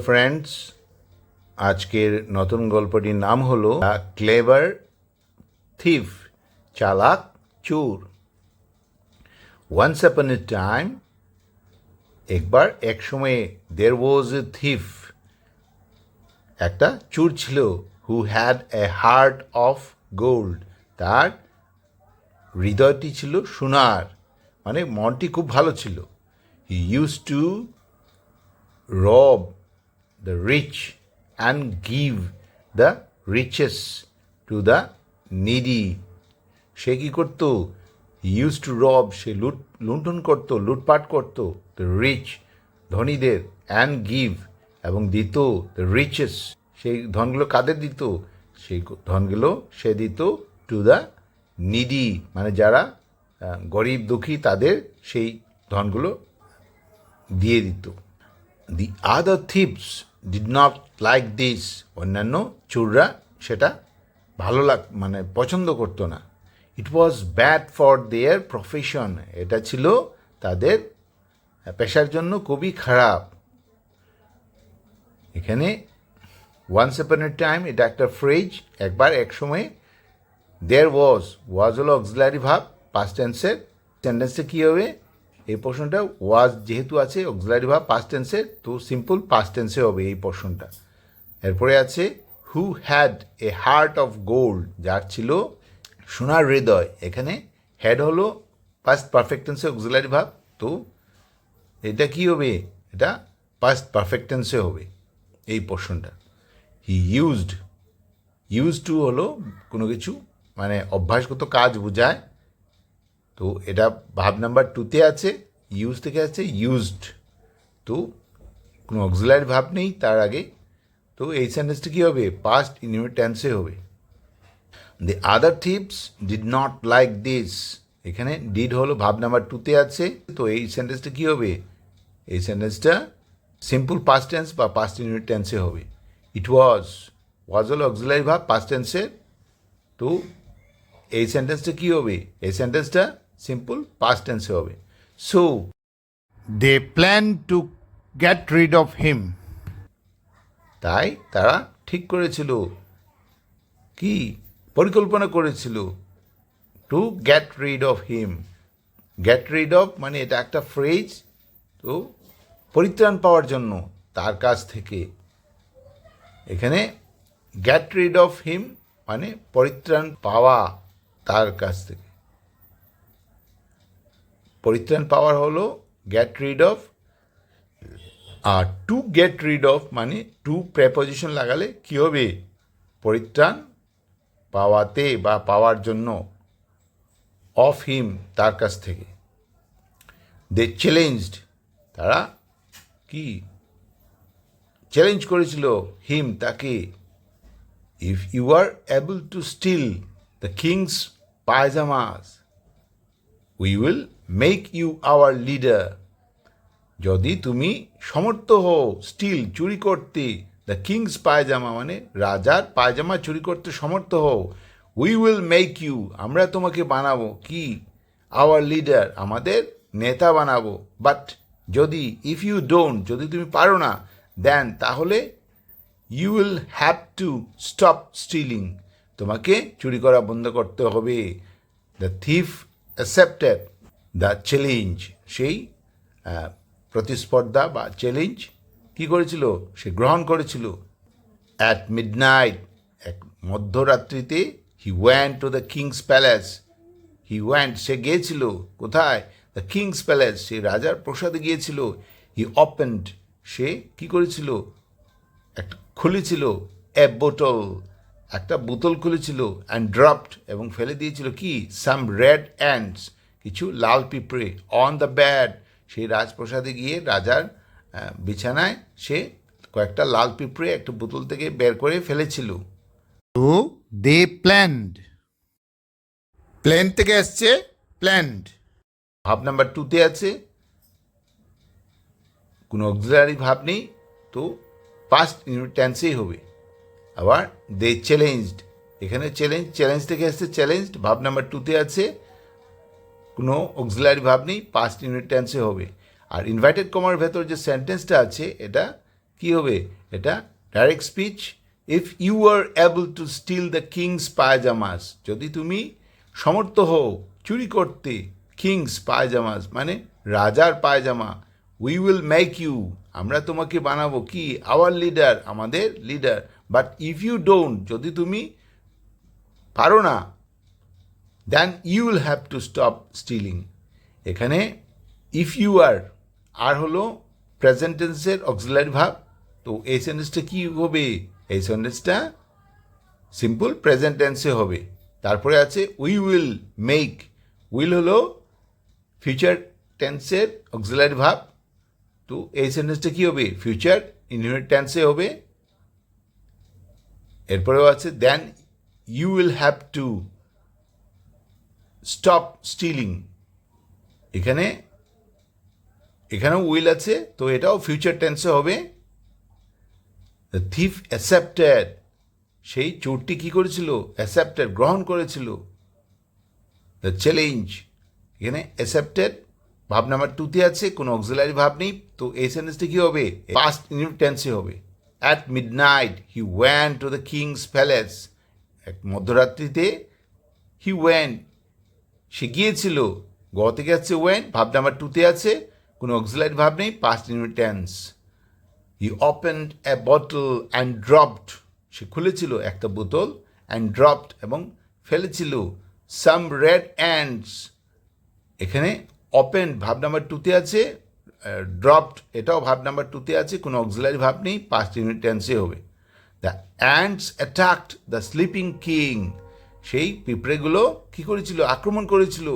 Friends আজকের নতুন গল্পটির নাম হলো ক্লেভার থিফ চালাক, চোর। ওয়ান্স অ্যাপন এ টাইম একবার এক সময়ে দের ওয়াজ এ থিফ একটা চোর ছিল who had a heart of gold তার হৃদয়টি ছিল সোনার মানে মনটি খুব ভালো ছিল। He use to rob the rich and give the riches to the needy. সে কি করতো? ইউজ টু রব সে লুট, লুণ্ঠন করতো, লুটপাট করতো দ্য রিচ ধনীদের অ্যান্ড গিভ এবং দিত দ্য রিচেস সেই ধনগুলো কাদের দিত? সেই ধনগুলো সে দিত টু দ্য নিডি মানে যারা গরিব, দুঃখী, তাদের সেই ধনগুলো দিয়ে দিত। The other thieves did not like this অন্যান্য চোররা সেটা ভালো লাগ মানে পছন্দ করতো না। It was bad for their profession এটা ছিল তাদের পেশার জন্য খুবই খারাপ। এখানে ওয়ান্স এপন এ টাইম এটা একটা ফ্রিজ একবার এক সময় দেয়ার ওয়াজ ওয়াজ হলো অক্সিলারি ভাব পাস্ট টেন্সের সেন্টেন্সে কী হবে? এই পোর্শনটা ওয়াজ যেহেতু আছে অক্সিলারি ভাব পাস্ট টেন্সের তো সিম্পল পাস্ট টেন্সে হবে এই পোর্শনটা। এরপরে আছে who had a heart of gold যার ছিল সোনার হৃদয়। এখানে হ্যাড হলো পাস্ট পারফেক্ট টেন্সে অক্সিলারি ভাব, তো এটা কি হবে? এটা পাস্ট পারফেক্ট টেন্সে হবে এই পোর্শনটা। হি ইউজড ইউজ টু হলো কোনো কিছু মানে অভ্যাসগত কাজ বোঝায়। তো এটা ভাব নাম্বার টুতে আছে ইউজ থেকে আছে ইউজড তো কোনো অক্সিলারি ভাব নেই তার আগে। তো এই সেন্টেন্সটা কী হবে? পাস্ট ইনভিট টেন্সে হবে। The other thieves did not like this এখানে ডিড হলো ভাব নাম্বার টুতে আছে। তো এই সেন্টেন্সটা কী হবে? এই সেন্টেন্সটা সিম্পল পাস্ট টেন্স বা পাস্ট ইউনিট টেন্সে হবে। ইট ওয়াজ ওয়াজ হলো অক্সিলারি ভাব পাস্ট টেন্সে তো এই সেন্টেন্সটা কী হবে? এই সেন্টেন্সটা সিম্পল পাস্ট টেন্সে হবে so they plan to get rid of him তাই তারা ঠিক করেছিল। কি? পরিকল্পনা করেছিল। To get rid of him get rid of মানে এটা একটা ফ্রেজ তো পরিত্রাণ পাওয়ার জন্য তার কাছ থেকে। এখানে গেট রিড অফ হিম মানে পরিত্রাণ পাওয়া তার কাছ থেকে। পরিত্রাণ পাওয়ার হলো গেট রিড অফ আর টু গেট রিড অফ মানে টু প্রেপোজিশন লাগালে কী হবে? পরিত্রাণ পাওয়াতে বা পাওয়ার জন্য অফ হিম তার কাছ থেকে। দে চ্যালেঞ্জড তারা কি? চ্যালেঞ্জ করেছিল হিম তাকে। If you are able to steal the king's pyjamas we will make you our leader যদি তুমি সমর্থ হও স্টিল চুরি করতে দ্য কিংস পায়জামা মানে রাজার পায়জামা চুরি করতে সমর্থ হও উই উইল মেক ইউ আমরা তোমাকে বানাবো, কি? আওয়ার লিডার আমাদের নেতা বানাবো। বাট যদি ইফ ইউ ডোন্ট যদি তুমি পারো না দেন তাহলে you will have to stop stealing তোমাকে চুরি করা বন্ধ করতে হবে। The thief accepted the challenge সেই প্রতিস্পর্ধা বা চ্যালেঞ্জ কি করেছিল? সে গ্রহণ করেছিল। অ্যাট মিডনাইট এক মধ্যরাত্রিতে he went to the king's palace he went সে গিয়েছিল। কোথায়? দ্য কিংস প্যালেস সে রাজার প্রসাদে গিয়েছিল। হি ওপেন্ড সে কি করেছিল? একটা খুলেছিল এ বোতল একটা বোতল খুলেছিল অ্যান্ড ড্রপড এবং ফেলে দিয়েছিল কি? সাম রেড অ্যান্ডস কিছু লাল পিঁপড়ে অন দ্য ব্যাড সেই রাজপ্রসাদে গিয়ে রাজার বিছানায় সে কয়েকটা লাল পিঁপড়ে একটা বোতল থেকে বের করে ফেলেছিল। তো দে প্ল্যান্ড প্ল্যান থেকে আসছে প্ল্যান্ড ভাব নাম্বার টুতে আছে। কোনো অক্সিলারি ভাব নেই তো পাস্ট ইউনিট টেন্সেই হবে। আবার দে চ্যালেঞ্জড এখানে চ্যালেঞ্জ চ্যালেঞ্জ থেকে আসছে চ্যালেঞ্জড ভাব নাম্বার টুতে আছে। কোনো অক্সিলারি ভাব নেই পাস্ট ইউনিট টেন্সে হবে। আর ইনভাইটেড কমার ভেতর যে সেন্টেন্সটা আছে, এটা কি হবে? এটা direct speech if you are able to steal the king's pyjamas যদি তুমি সমর্থ হও চুরি করতে কিংস পায়জামাস মানে রাজার পায়জামা উই উইল মেক ইউ আমরা তোমাকে বানাবো কি? আওয়ার লিডার আমাদের leader but if you don't যদি তুমি পারো না then you will have to stop stealing এখানে ইফ ইউ আর আর হলো প্রেজেন্টেন্সের অক্সিলারি ভাব তো এই সেন্টেন্সটা কী হবে? এই সেন্টেন্সটা সিম্পল প্রেজেন্ট টেন্সে হবে। তারপরে আছে উই উইল মেক উইল হলো ফিউচার টেন্সের অক্সিলারি ভাব তো এই সেন্টেন্সটা কী হবে? ফিউচার ইনহিবিট টেন্সে হবে। এরপরেও আছে then you will have to stop stealing এখানে, এখানেও উইল আছে, তো এটাও ফিউচার টেন্সে হবে। দ্য থিফ অ্যাসেপ্টেড সেই চোরটি কী করেছিল? অ্যাসেপ্টেড গ্রহণ করেছিল। দ্য চ্যালেঞ্জ এখানে অ্যাসেপ্টেড ভাব নাম্বার টুতে আছে, কোনো অক্সিলারি ভাব নেই, তো এই সেন্টেন্সটি কী হবে? পাস্ট টেন্সে হবে। At midnight he went to the king's palace এক মধ্যরাত্রিতে হি ওয়ান সে গিয়েছিল। গ থেকে আছে ওয়েন ভাব নাম্বার টুতে আছে, কোনো অক্সিলাইট ভাব নেই past tense he opened a bottle and dropped সে খুলেছিল একটা বোতল অ্যান্ড ড্রপড এবং ফেলেছিল। সাম রেড অ্যান্ডস এখানে ওপেন নাম্বার টুতে আছে ড্রপড এটাও ভাব নাম্বার টুতে আছে, কোনো অক্সিলারি ভাব নেই পাস্ট ইউনিট টেন্সে হবে। The ants attacked the sleeping king সেই পিঁপড়েগুলো কী করেছিল? আক্রমণ করেছিল।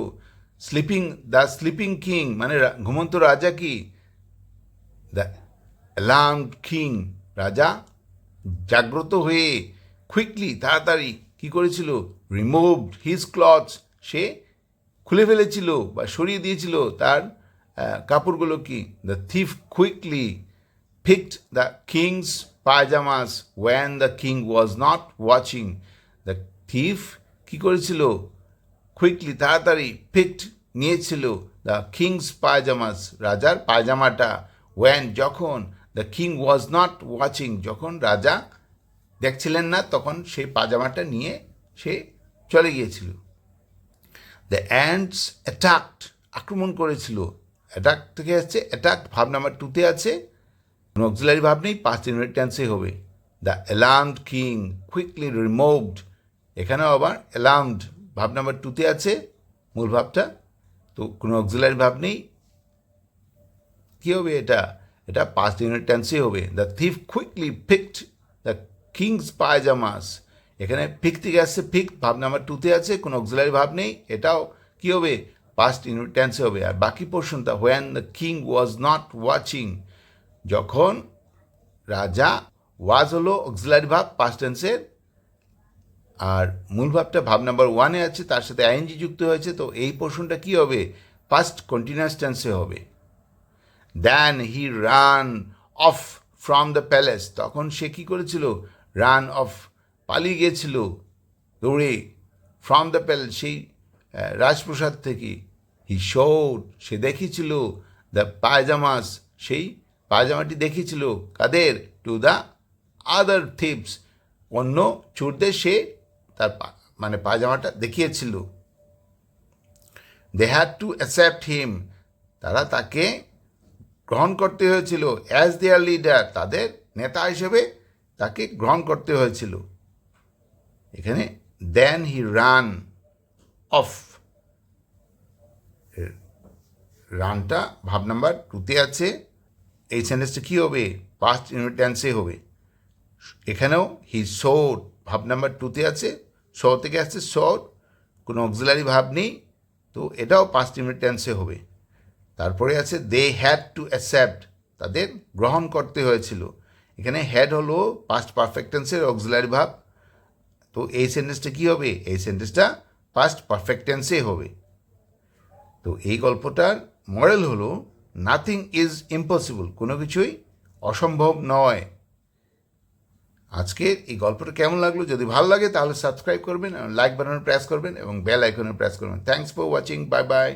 স্লিপিং দ্য স্লিপিং কিং মানে ঘুমন্ত রাজা কি? দ্য অ্যালার্মড কিং রাজা জাগ্রত হয়ে কুইকলি তাড়াতাড়ি কি করেছিল? রিমুভড হিজ ক্লথস সে খুলে ফেলেছিল বা সরিয়ে দিয়েছিল তার কাপড়গুলো কি? The thief quickly picked the king's pyjamas when the king was not watching the thief কী করেছিল? কুইকলি তাড়াতাড়ি পিকড নিয়েছিল দ্য কিংস পায়জামাস রাজার পায়জামাটা। ওয়েন যখন the king was not watching যখন রাজা দেখছিলেন না, তখন সেই পাজামাটা নিয়ে সে চলে গিয়েছিল। দ্য অ্যান্ডস অ্যাটাকড আক্রমণ করেছিল। অ্যাটাক থেকে আসছে অ্যাটাক ভাব নাম্বার টুতে আছে। কোনো অক্সিলারি ভাব নেই, পাঁচ ইউনিট টেন্সে হবে। The alarmed king quickly removed এখানেও আবার অ্যালার্মড ভাব নাম্বার টুতে আছে, মূল ভাবটা। তো কোনো অক্সিলারি ভাব নেই। কী হবে এটা? এটা পাঁচ ইউনিট টেন্সে হবে। The thief quickly picked the king's pyjamas এখানে পিক থেকে আসছে পিক ভাব নাম্বার টুতে আছে, কোনো অক্সিলারি ভাব নেই। এটাও কী হবে? পাস্ট টেন্সে হবে। আর বাকি পোর্শনটা when the king was not watching যখন রাজা ওয়াজ হলো অক্সিলারি ভাব পাস্ট টেন্সের আর মূল ভাবটা ভাব নাম্বার ওয়ানে আছে, তার সাথে আইএনজি যুক্ত হয়েছে, তো এই পোর্শনটা কী হবে? পাস্ট কন্টিনিউয়াস টেন্সে হবে। Then he ran off from the palace তখন সে কী করেছিল? রান অফ পালিয়ে গিয়েছিল দৌড়ে ফ্রম দ্য প্যালেস সেই রাজপ্রসাদ থেকে। হি শোড সে দেখিয়েছিল দ্য পায়জামাস সেই পায়জামাটি দেখিয়েছিল কাদের? টু দ্য আদার থিপস অন্য চোরদের সে তার মানে পায়জামাটা দেখিয়েছিল। They had to accept him তারা তাকে গ্রহণ করতে হয়েছিল। অ্যাজ দেয়ার লিডার তাদের নেতা হিসেবে তাকে গ্রহণ করতে হয়েছিল। এখানে দেন হি রান অফ রানটা, ভাব নাম্বার টুতে আছে এই সেন্টেন্সটা কী হবে? পাস্ট ইউনিট হবে। এখানেও হি শোড ভাব নাম্বার টুতে আছে শ থেকে আসছে শোড কোনো অক্সিলারি ভাব নেই, তো এটাও পাস্ট ইউনিট হবে। তারপরে আছে দে হ্যাড টু অ্যাকসেপ্ট তাদের গ্রহণ করতে হয়েছিল। এখানে হ্যাড হলো পাস্ট পারফেক্ট টেন্সের অক্সিলারি ভাব, তো এই সেন্টেন্সটা কী হবে? এই সেন্টেন্সটা পাস্ট পারফেক্ট টেন্সে হবে। তো এই গল্পটার মডেল হলো নাথিং ইজ ইম্পসিবল কোনো কিছুই অসম্ভব নয়। আজকের এই গল্পটা কেমন লাগল? যদি ভালো লাগে তাহলে সাবস্ক্রাইব করবেন লাইক বাটনে প্রেস করবেন এবং বেল আইকনে প্রেস করবেন। Thanks for watching bye bye